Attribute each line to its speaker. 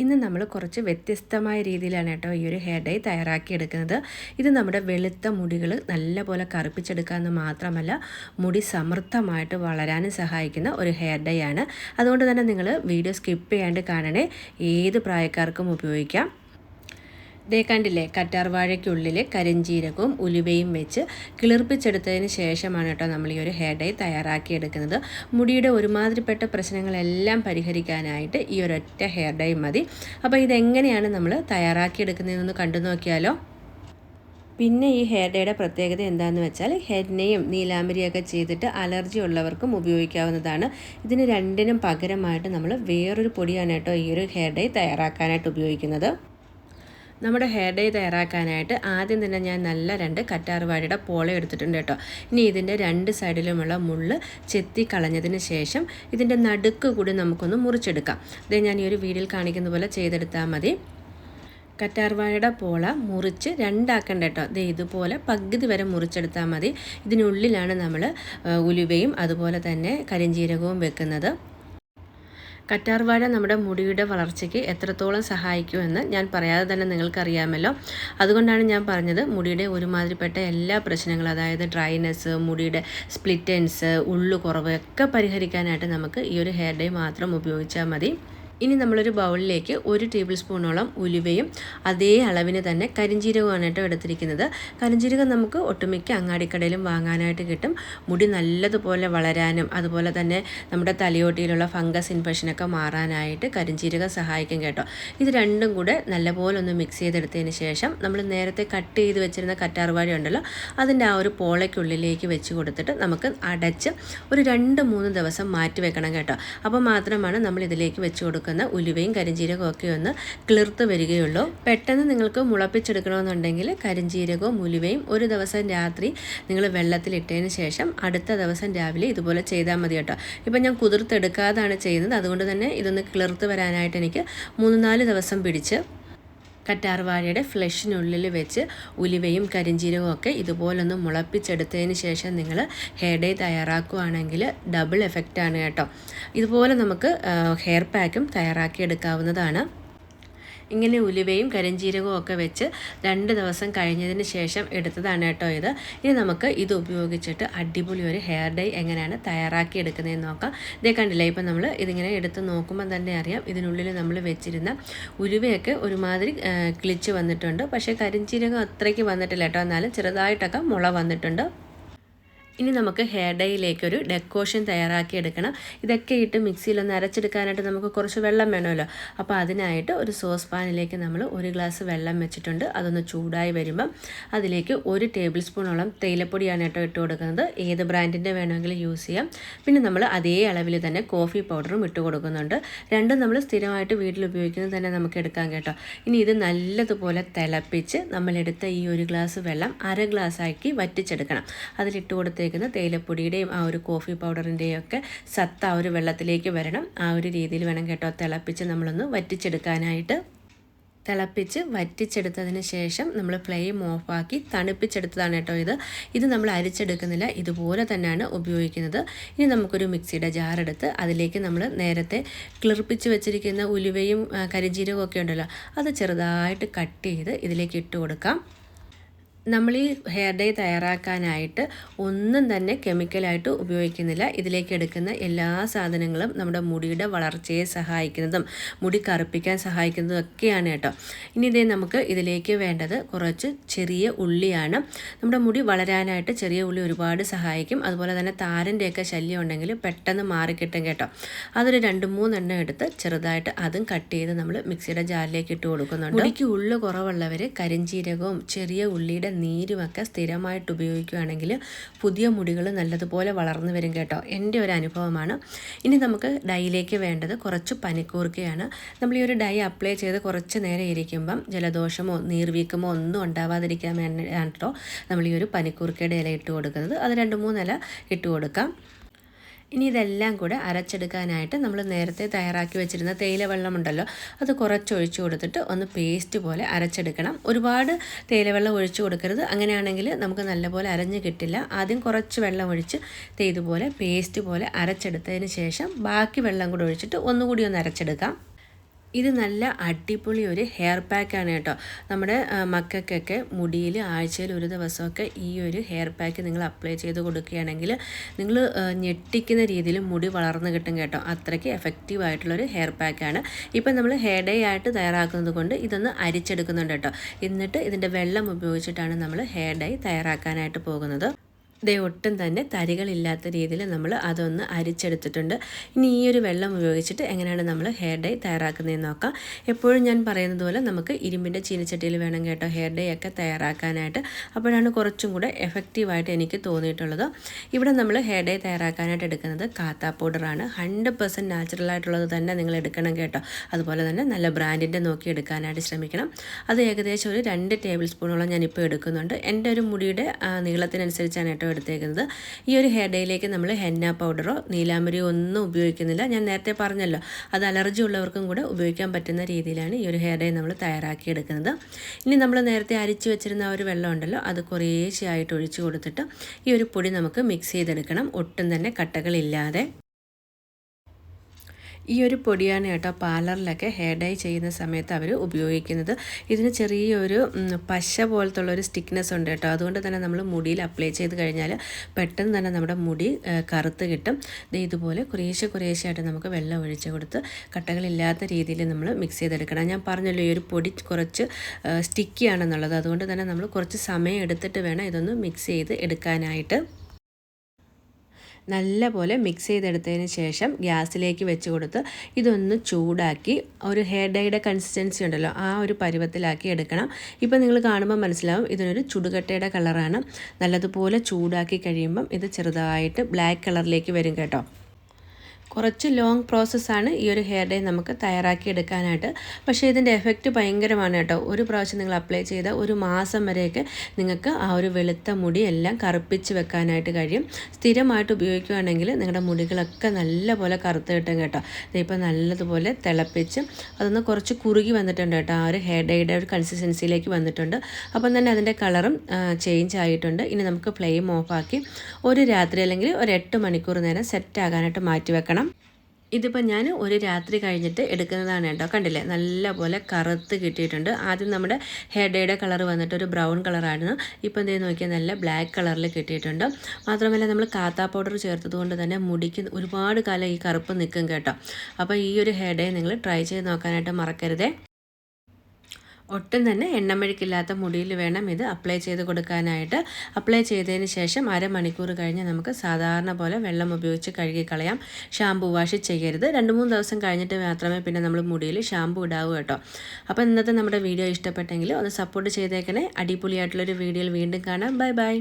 Speaker 1: ഇന്ന് നമ്മൾ കുറച്ച് വ്യത്യസ്തമായ രീതിയിലാണ് കേട്ടോ ഈ ഒരു ഹെയർ ഡൈ തയ്യാറാക്കിയെടുക്കുന്നത്. ഇത് നമ്മുടെ വെളുത്ത മുടികൾ നല്ലപോലെ കറുപ്പിച്ചെടുക്കാമെന്ന് മാത്രമല്ല മുടി സമൃദ്ധമായിട്ട് വളരാനും സഹായിക്കുന്ന ഒരു ഹെയർ ഡൈ ആണ്. അതുകൊണ്ട് തന്നെ നിങ്ങൾ വീഡിയോ സ്കിപ്പ് ചെയ്യാണ്ട് കാണണേ. ഏത് പ്രായക്കാർക്കും ഉപയോഗിക്കാം. ദേ കണ്ടില്ലേ കറ്റാർവാഴയ്ക്കുള്ളിൽ കരിഞ്ചീരകവും ഉലുവയും വെച്ച് കിളിർപ്പിച്ചെടുത്തതിന് ശേഷമാണ് കേട്ടോ നമ്മൾ ഈ ഒരു ഹെയർ ഡൈ തയ്യാറാക്കിയെടുക്കുന്നത്. മുടിയുടെ ഒരുമാതിരിപ്പെട്ട പ്രശ്നങ്ങളെല്ലാം പരിഹരിക്കാനായിട്ട് ഈ ഒരൊറ്റ ഹെയർ ഡൈ മതി. അപ്പോൾ ഇതെങ്ങനെയാണ് നമ്മൾ തയ്യാറാക്കിയെടുക്കുന്നതെന്ന് കണ്ടു നോക്കിയാലോ? പിന്നെ ഈ ഹെയർ ഡേയുടെ പ്രത്യേകത എന്താണെന്ന് വെച്ചാൽ ഹെന്നയും നീലാമ്പരിയൊക്കെ ചെയ്തിട്ട് അലർജി ഉള്ളവർക്കും ഉപയോഗിക്കാവുന്നതാണ്. ഇതിന് രണ്ടിനും പകരമായിട്ട് നമ്മൾ വേറൊരു പൊടിയാണ് കേട്ടോ ഈ ഒരു ഹെയർ ഡേ തയ്യാറാക്കാനായിട്ട് ഉപയോഗിക്കുന്നത്. നമ്മുടെ ഹെയർ ഡേ തയ്യാറാക്കാനായിട്ട് ആദ്യം തന്നെ ഞാൻ നല്ല രണ്ട് കറ്റാർവാഴയുടെ പോള എടുത്തിട്ടുണ്ട് കേട്ടോ. ഇനി ഇതിന്റെ രണ്ട് സൈഡിലുമുള്ള മുള്ള് ചെത്തി കളഞ്ഞതിന് ശേഷം ഇതിന്റെ നടുക്ക് കൂടി നമുക്കൊന്ന് മുറിച്ചെടുക്കാം. ഇത് ഞാൻ ഈ ഒരു വീഡിയോയിൽ കാണിക്കുന്ന പോലെ ചെയ്തെടുത്താൽ മതി. കറ്റാർവാഴയുടെ പോള മുറിച്ച് രണ്ടാക്കണ്ട കേട്ടോ. ഇത് ഇതുപോലെ പകുതി വരെ മുറിച്ചെടുത്താൽ മതി. ഇതിനുള്ളിലാണ് നമ്മൾ ഉലുവയും അതുപോലെ തന്നെ കരിഞ്ചീരകവും വെക്കുന്നത്. കറ്റാർവാഴ നമ്മുടെ മുടിയുടെ വളർച്ചയ്ക്ക് എത്രത്തോളം സഹായിക്കുമെന്ന് ഞാൻ പറയാതെ തന്നെ നിങ്ങൾക്കറിയാമല്ലോ. അതുകൊണ്ടാണ് ഞാൻ പറഞ്ഞത് മുടിയുടെ ഒരുമാതിരിപ്പെട്ട എല്ലാ പ്രശ്നങ്ങളും അതായത് ഡ്രൈനെസ് മുടിയുടെ സ്പ്ലിറ്റൻസ് ഉള്ളു കുറവ് ഒക്കെ പരിഹരിക്കാനായിട്ട് നമുക്ക് ഈ ഒരു ഹെയർ ഡേ മാത്രം ഉപയോഗിച്ചാൽ മതി. ഇനി നമ്മളൊരു ബൗളിലേക്ക് ഒരു ടേബിൾ സ്പൂണോളം ഉലുവയും അതേ അളവിന് തന്നെ കരിഞ്ജീരകമാണ് കേട്ടോ എടുത്തിരിക്കുന്നത്. കരിഞ്ജീരകം നമുക്ക് ഒട്ടുമിക്ക അങ്ങാടിക്കടയിലും വാങ്ങാനായിട്ട് കിട്ടും. മുടി നല്ലതുപോലെ വളരാനും അതുപോലെ തന്നെ നമ്മുടെ തലയോട്ടിയിലുള്ള ഫംഗസ് ഇൻഫെക്ഷനൊക്കെ മാറാനായിട്ട് കരിഞ്ജീരകം സഹായിക്കും കേട്ടോ. ഇത് രണ്ടും കൂടെ നല്ലപോലെ ഒന്ന് മിക്സ് ചെയ്തെടുത്തതിന് ശേഷം നമ്മൾ നേരത്തെ കട്ട് ചെയ്ത് വെച്ചിരുന്ന കറ്റാർവാഴ ഉണ്ടല്ലോ അതിന്റെ ആ ഒരു പോളയ്ക്കുള്ളിലേക്ക് വെച്ച് കൊടുത്തിട്ട് നമുക്ക് അടച്ച് ഒരു രണ്ട് മൂന്ന് ദിവസം മാറ്റി വെക്കണം കേട്ടോ. അപ്പോൾ മാത്രമാണ് നമ്മൾ ഇതിലേക്ക് വെച്ച് കൊടുക്കുന്നത്. കൊടുക്കുന്ന ഉലുവയും കരിഞ്ജീരകവും ഒക്കെ ഒന്ന് കിളിർത്ത് വരികയുള്ളൂ. പെട്ടെന്ന് നിങ്ങൾക്ക് മുളപ്പിച്ചെടുക്കണമെന്നുണ്ടെങ്കിൽ കരിഞ്ജീരകവും ഉലുവയും ഒരു ദിവസം രാത്രി നിങ്ങൾ വെള്ളത്തിലിട്ടതിന് ശേഷം അടുത്ത ദിവസം രാവിലെ ഇതുപോലെ ചെയ്താൽ മതി കേട്ടോ. ഇപ്പം ഞാൻ കുതിർത്തെടുക്കാതാണ് ചെയ്യുന്നത്. അതുകൊണ്ട് തന്നെ ഇതൊന്ന് കിളിർത്ത് വരാനായിട്ട് എനിക്ക് മൂന്ന് നാല് ദിവസം പിടിച്ച് കറ്റാർവാഴയുടെ ഫ്ലഷിനുള്ളിൽ വെച്ച് ഉലുവയും കരിഞ്ചീരകവും ഒക്കെ ഇതുപോലൊന്ന് മുളപ്പിച്ചെടുത്തതിന് ശേഷം നിങ്ങൾ ഹെയർ ഡേ തയ്യാറാക്കുകയാണെങ്കിൽ ഡബിൾ എഫക്റ്റാണ് കേട്ടോ. ഇതുപോലെ നമുക്ക് ഹെയർ പാക്കും തയ്യാറാക്കി എടുക്കാവുന്നതാണ് ഇങ്ങനെ ഉലുവയും കരിഞ്ചീരകവും ഒക്കെ വെച്ച് രണ്ട് ദിവസം കഴിഞ്ഞതിന് ശേഷം എടുത്തതാണ് കേട്ടോ ഇത്. ഇനി നമുക്ക് ഇത് ഉപയോഗിച്ചിട്ട് അടിപൊളി ഒരു ഹെയർ ഡൈ എങ്ങനെയാണ് തയ്യാറാക്കി എടുക്കുന്നതെന്ന് നോക്കാം. ഇതേ കണ്ടില്ലേ ഇപ്പം നമ്മൾ ഇതിങ്ങനെ എടുത്ത് നോക്കുമ്പോൾ തന്നെ അറിയാം ഇതിനുള്ളിൽ നമ്മൾ വെച്ചിരുന്ന ഉലുവയൊക്കെ ഒരുമാതിരി കിളിച്ച് വന്നിട്ടുണ്ട്. പക്ഷേ കരിഞ്ചീരകം അത്രയ്ക്ക് വന്നിട്ടില്ല കേട്ടോ. എന്നാലും ചെറുതായിട്ടൊക്കെ മുള വന്നിട്ടുണ്ട്. ഇനി നമുക്ക് ഹെയർ ഡൈയിലേക്ക് ഒരു ഡെക്കോഷൻ തയ്യാറാക്കി എടുക്കണം ഇതൊക്കെ ഇട്ട് മിക്സിയിൽ ഒന്ന് അരച്ചെടുക്കാനായിട്ട് നമുക്ക് കുറച്ച് വെള്ളം വേണമല്ലോ. അപ്പോൾ അതിനായിട്ട് ഒരു സോസ് പാനിലേക്ക് നമ്മൾ ഒരു ഗ്ലാസ് വെള്ളം വെച്ചിട്ടുണ്ട്. അതൊന്ന് ചൂടായി വരുമ്പം അതിലേക്ക് ഒരു ടേബിൾ സ്പൂണോളം തേയിലപ്പൊടിയാണ് കേട്ടോ ഇട്ട് കൊടുക്കുന്നത്. ഏത് ബ്രാൻഡിന്റെ വേണമെങ്കിലും യൂസ് ചെയ്യാം. പിന്നെ നമ്മൾ അതേ അളവിൽ തന്നെ കോഫി പൗഡറും ഇട്ട് കൊടുക്കുന്നുണ്ട്. രണ്ടും നമ്മൾ സ്ഥിരമായിട്ട് വീട്ടിൽ ഉപയോഗിക്കുന്നത് തന്നെ നമുക്ക് എടുക്കാം കേട്ടോ. ഇനി ഇത് നല്ലതുപോലെ തിളപ്പിച്ച് നമ്മളെടുത്ത ഈ ഒരു ഗ്ലാസ് വെള്ളം അര ഗ്ലാസ് ആക്കി വറ്റിച്ചെടുക്കണം. അതിലിട്ട് കൊടുത്ത് ചേർത്തേക്കുന്ന തേയിലപ്പൊടിയുടെയും ആ ഒരു കോഫി പൗഡറിന്റെയും ഒക്കെ സത്ത് ആ ഒരു വെള്ളത്തിലേക്ക് വരണം. ആ ഒരു രീതിയിൽ വേണം കേട്ടോ തിളപ്പിച്ച് നമ്മളൊന്ന് വറ്റിച്ചെടുക്കാനായിട്ട്. തിളപ്പിച്ച് വറ്റിച്ചെടുത്തതിന് ശേഷം നമ്മൾ ഫ്ലെയിം ഓഫാക്കി തണുപ്പിച്ചെടുത്തതാണ് കേട്ടോ ഇത്. ഇത് നമ്മൾ അരിച്ചെടുക്കുന്നില്ല ഇതുപോലെ തന്നെയാണ് ഉപയോഗിക്കുന്നത്. ഇനി നമുക്കൊരു മിക്സിയുടെ ജാറെടുത്ത് അതിലേക്ക് നമ്മൾ നേരത്തെ ക്ലിർപ്പിച്ച് വെച്ചിരിക്കുന്ന ഉലുവയും കരിജീരകവും ഒക്കെ ഉണ്ടല്ലോ അത് ചെറുതായിട്ട് കട്ട് ചെയ്ത് ഇതിലേക്ക് ഇട്ട് കൊടുക്കാം. നമ്മൾ ഈ ഹെയർ ഡേ തയ്യാറാക്കാനായിട്ട് ഒന്നും തന്നെ കെമിക്കലായിട്ട് ഉപയോഗിക്കുന്നില്ല. ഇതിലേക്ക് എടുക്കുന്ന എല്ലാ സാധനങ്ങളും നമ്മുടെ മുടിയുടെ വളർച്ചയെ സഹായിക്കുന്നതും മുടി കറുപ്പിക്കാൻ സഹായിക്കുന്നതും ഒക്കെയാണ് കേട്ടോ. ഇനി ഇതേ നമുക്ക് ഇതിലേക്ക് വേണ്ടത് കുറച്ച് ചെറിയ ഉള്ളിയാണ്. നമ്മുടെ മുടി വളരാനായിട്ട് ചെറിയ ഉള്ളി ഒരുപാട് സഹായിക്കും. അതുപോലെ തന്നെ താരന്റെയൊക്കെ ശല്യം ഉണ്ടെങ്കിൽ പെട്ടെന്ന് മാറിക്കിട്ടും കേട്ടോ. അതൊരു രണ്ട് മൂന്നെണ്ണം എടുത്ത് ചെറുതായിട്ട് അതും കട്ട് ചെയ്ത് നമ്മൾ മിക്സിയുടെ ജാറിലേക്ക് ഇട്ട് കൊടുക്കുന്നുണ്ട്. മുടിക്ക് ഉള്ളു കുറവുള്ളവർ കരിഞ്ചീരകവും ചെറിയ ഉള്ളിയുടെ നീരുമൊക്കെ സ്ഥിരമായിട്ട് ഉപയോഗിക്കുകയാണെങ്കിൽ പുതിയ മുടികൾ നല്ലതുപോലെ വളർന്നു വരും കേട്ടോ. എന്റെ ഒരു അനുഭവമാണ്. ഇനി നമുക്ക് ഡൈയിലേക്ക് വേണ്ടത് കുറച്ച് പനിക്കൂർക്കയാണ്. നമ്മൾ ഈ ഒരു ഡൈ അപ്ലൈ ചെയ്ത് കുറച്ച് നേരം ഇരിക്കുമ്പം ജലദോഷമോ നീർവീക്കമോ ഒന്നും ഉണ്ടാവാതിരിക്കാൻ വേണ്ടിയാണ് കേട്ടോ നമ്മൾ ഈ ഒരു പനിക്കൂർക്കയുടെ ഇല ഇട്ട് കൊടുക്കുന്നത്. അത് രണ്ട് മൂന്നില ഇട്ട് കൊടുക്കാം. ഇനി ഇതെല്ലാം കൂടെ അരച്ചെടുക്കാനായിട്ട് നമ്മൾ നേരത്തെ തയ്യാറാക്കി വെച്ചിരുന്ന തേയില വെള്ളമുണ്ടല്ലോ അത് കുറച്ചൊഴിച്ചു കൊടുത്തിട്ട് ഒന്ന് പേസ്റ്റ് പോലെ അരച്ചെടുക്കണം. ഒരുപാട് തേയില തേയിലവെള്ളം ഒഴിച്ചു കൊടുക്കരുത്. അങ്ങനെയാണെങ്കിൽ നമുക്ക് നല്ലപോലെ അരഞ്ഞ് കിട്ടില്ല. ആദ്യം കുറച്ച് വെള്ളം ഒഴിച്ച് ഇതുപോലെ പേസ്റ്റ് പോലെ അരച്ചെടുത്തതിന് ശേഷം ബാക്കി വെള്ളം കൂടെ ഒഴിച്ചിട്ട് ഒന്നുകൂടി ഒന്ന് അരച്ചെടുക്കാം. ഇത് നല്ല അടിപൊളി ഒരു ഹെയർ പാക്കാണ് കേട്ടോ. നമ്മുടെ മക്കൾക്കൊക്കെ മുടിയിൽ ആഴ്ചയിൽ ഒരു ദിവസമൊക്കെ ഈ ഒരു ഹെയർ പാക്ക് നിങ്ങൾ അപ്ലൈ ചെയ്ത് കൊടുക്കുകയാണെങ്കിൽ നിങ്ങൾ ഞെട്ടിക്കുന്ന രീതിയിൽ മുടി വളർന്നു കിട്ടും കേട്ടോ. അത്രയ്ക്ക് എഫക്റ്റീവ് ആയിട്ടുള്ളൊരു ഹെയർ പാക്കാണ് ഇപ്പം നമ്മൾ ഹെയർ ഡേ ആയിട്ട് തയ്യാറാക്കുന്നത് കൊണ്ട് ഇതൊന്ന് അരിച്ചെടുക്കുന്നുണ്ട് കേട്ടോ. എന്നിട്ട് ഇതിന്റെ വെള്ളം ഉപയോഗിച്ചിട്ടാണ് നമ്മൾ ഹെയർ ഡൈ തയ്യാറാക്കാനായിട്ട് പോകുന്നത്. ദേ ഒട്ടും തന്നെ തരികളില്ലാത്ത രീതിയിൽ നമ്മൾ അതൊന്ന് അരിച്ചെടുത്തിട്ടുണ്ട്. ഇനി ഈ ഒരു വെള്ളം ഉപയോഗിച്ചിട്ട് എങ്ങനെയാണ് നമ്മൾ ഹെയർ ഡൈ തയ്യാറാക്കുന്നതെന്ന് നോക്കാം. എപ്പോഴും ഞാൻ പറയുന്നത് പോലെ നമുക്ക് ഇരുമ്പിന്റെ ചീനിച്ചട്ടിയിൽ വേണം കേട്ടോ ഹെയർ ഡൈ ഒക്കെ തയ്യാറാക്കാനായിട്ട്. അപ്പോഴാണ് കുറച്ചും കൂടെ എഫക്റ്റീവായിട്ട് എനിക്ക് തോന്നിയിട്ടുള്ളത്. ഇവിടെ നമ്മൾ ഹെയർ ഡൈ തയ്യാറാക്കാനായിട്ട് എടുക്കുന്നത് കാത്താ പൗഡറാണ് ഹൺഡ്രഡ് പെർസെന്റ് നാച്ചുറൽ ആയിട്ടുള്ളത് തന്നെ നിങ്ങൾ എടുക്കണം കേട്ടോ. അതുപോലെ തന്നെ നല്ല ബ്രാൻഡിന്റെ നോക്കി എടുക്കാനായിട്ട് ശ്രമിക്കണം. അത് ഏകദേശം ഒരു രണ്ട് ടേബിൾ സ്പൂണോളം ഞാനിപ്പോൾ എടുക്കുന്നുണ്ട്. എന്റെ ഒരു മുടിയുടെ നീളത്തിനനുസരിച്ചാണ് കേട്ടോ എടുത്തേക്കുന്നത്. ഈ ഒരു ഹെയർ ഡേയിലേക്ക് നമ്മൾ ഹെന്ന പൗഡറോ നീലാമരിയോ ഒന്നും ഉപയോഗിക്കുന്നില്ല. ഞാൻ നേരത്തെ പറഞ്ഞല്ലോ അത് അലർജി ഉള്ളവർക്കും കൂടെ ഉപയോഗിക്കാൻ പറ്റുന്ന രീതിയിലാണ് ഈ ഒരു ഹെയർ ഡേ നമ്മൾ തയ്യാറാക്കി എടുക്കുന്നത് ഇനി നമ്മൾ നേരത്തെ അരിച്ചു വെച്ചിരുന്ന ആ ഒരു വെള്ളം ഉണ്ടല്ലോ അത് കുറേശ്ശെയായിട്ട് ഒഴിച്ചു കൊടുത്തിട്ട് ഈ ഒരു പൊടി നമുക്ക് മിക്സ് ചെയ്തെടുക്കണം. ഒട്ടും തന്നെ കട്ടകളില്ലാതെ. ഈ ഒരു പൊടിയാണ് കേട്ടോ പാർലറിലൊക്കെ ഹെയർ ഡൈ ചെയ്യുന്ന സമയത്ത് അവർ ഉപയോഗിക്കുന്നത്. ഇതിന് ചെറിയൊരു പശ പോലത്തുള്ള ഒരു സ്റ്റിക്നെസ് ഉണ്ട് കേട്ടോ. അതുകൊണ്ട് തന്നെ നമ്മൾ മുടിയിൽ അപ്ലൈ ചെയ്ത് കഴിഞ്ഞാൽ പെട്ടെന്ന് തന്നെ നമ്മുടെ മുടി കറുത്ത് കിട്ടും. ഇതുപോലെ കുറേശ്ശെ കുറേശ്ശെയായിട്ട് നമുക്ക് വെള്ളം ഒഴിച്ച് കൊടുത്ത് കട്ടകളില്ലാത്ത രീതിയിൽ നമ്മൾ മിക്സ് ചെയ്തെടുക്കണം. ഞാൻ പറഞ്ഞല്ലോ ഈ ഒരു പൊടി കുറച്ച് സ്റ്റിക്കിയാണെന്നുള്ളത് അതുകൊണ്ട് തന്നെ നമ്മൾ കുറച്ച് സമയം എടുത്തിട്ട് വേണം ഇതൊന്ന് മിക്സ് ചെയ്ത് എടുക്കാനായിട്ട്. നല്ലപോലെ മിക്സ് ചെയ്തെടുത്തതിന് ശേഷം ഗ്യാസിലേക്ക് വെച്ച് കൊടുത്ത് ഇതൊന്ന് ചൂടാക്കി ഒരു ഹെയർ ഡൈയുടെ കൺസിസ്റ്റൻസി ഉണ്ടല്ലോ ആ ഒരു പരുവത്തിലാക്കി എടുക്കണം. ഇപ്പം നിങ്ങൾ കാണുമ്പോൾ മനസ്സിലാവും ഇതിനൊരു ചുടുകട്ടയുടെ കളറാണ് നല്ലതുപോലെ ചൂടാക്കി കഴിയുമ്പം ഇത് ചെറുതായിട്ട് ബ്ലാക്ക് കളറിലേക്ക് വരും കേട്ടോ. കുറച്ച് ലോങ് പ്രോസസ്സാണ് ഈ ഒരു ഹെയർ ഡേ നമുക്ക് തയ്യാറാക്കി എടുക്കാനായിട്ട് പക്ഷേ ഇതിന്റെ എഫക്റ്റ് ഭയങ്കരമാണ് കേട്ടോ. ഒരു പ്രാവശ്യം നിങ്ങൾ അപ്ലൈ ചെയ്ത ഒരു മാസം വരെയൊക്കെ നിങ്ങൾക്ക് ആ ഒരു വെളുത്ത മുടി എല്ലാം കറുപ്പിച്ച് വെക്കാനായിട്ട് കഴിയും. സ്ഥിരമായിട്ട് ഉപയോഗിക്കുകയാണെങ്കിൽ നിങ്ങളുടെ മുടികളൊക്കെ നല്ലപോലെ കറുത്ത് കിട്ടും കേട്ടോ. ഇതിപ്പോൾ നല്ലതുപോലെ തിളപ്പിച്ച് അതൊന്ന് കുറച്ച് കുറുകി വന്നിട്ടുണ്ട് കേട്ടോ. ആ ഒരു ഹെയർ ഡേയുടെ ഒരു കൺസിസ്റ്റൻസിയിലേക്ക് വന്നിട്ടുണ്ട്. അപ്പം തന്നെ അതിന്റെ കളറും ചേഞ്ച് ആയിട്ടുണ്ട്. ഇനി നമുക്ക് ഫ്ലെയിം ഓഫാക്കി ഒരു രാത്രി അല്ലെങ്കിൽ ഒരു എട്ട് മണിക്കൂർ നേരം സെറ്റ് ആകാനായിട്ട് മാറ്റി വെക്കണം. ഇതിപ്പോൾ ഞാൻ ഒരു രാത്രി കഴിഞ്ഞിട്ട് എടുക്കുന്നതാണ് കേട്ടോ. കണ്ടില്ലേ? നല്ല പോലെ കറുത്ത് കിട്ടിയിട്ടുണ്ട്. ആദ്യം നമ്മുടെ ഹെയർ ഡേയുടെ കളർ വന്നിട്ട് ഒരു ബ്രൗൺ കളറായിരുന്നു. ഇപ്പോൾ എന്തേ നോക്കിയാൽ നല്ല ബ്ലാക്ക് കളറിൽ കിട്ടിയിട്ടുണ്ട്. മാത്രമല്ല നമ്മൾ കാത്താ പൗഡർ ചേർത്തത് കൊണ്ട് തന്നെ മുടിക്ക് ഒരുപാട് കാലം ഈ കറുപ്പ് നിൽക്കും കേട്ടോ. അപ്പോൾ ഈ ഒരു ഹെഡേ നിങ്ങൾ ട്രൈ ചെയ്ത് നോക്കാനായിട്ട് മറക്കരുതേ. ഒട്ടും തന്നെ എണ്ണമെഴുക്കില്ലാത്ത മുടിയിൽ വേണം ഇത് അപ്ലൈ ചെയ്ത് കൊടുക്കാനായിട്ട്. അപ്ലൈ ചെയ്തതിന് ശേഷം അരമണിക്കൂർ കഴിഞ്ഞ് നമുക്ക് സാധാരണ പോലെ വെള്ളം ഉപയോഗിച്ച് കഴുകി കളയാം ഷാമ്പു വാഷ് ചെയ്യരുത്. രണ്ട് മൂന്ന് ദിവസം കഴിഞ്ഞിട്ട് മാത്രമേ പിന്നെ നമ്മൾ മുടിയിൽ ഷാമ്പു ഇടാവൂ കേട്ടോ. അപ്പോൾ ഇന്നത്തെ നമ്മുടെ വീഡിയോ ഇഷ്ടപ്പെട്ടെങ്കിൽ ഒന്ന് സപ്പോർട്ട് ചെയ്തേക്കണേ. അടിപൊളിയായിട്ടുള്ളൊരു വീഡിയോയിൽ വീണ്ടും കാണാം. Bye bye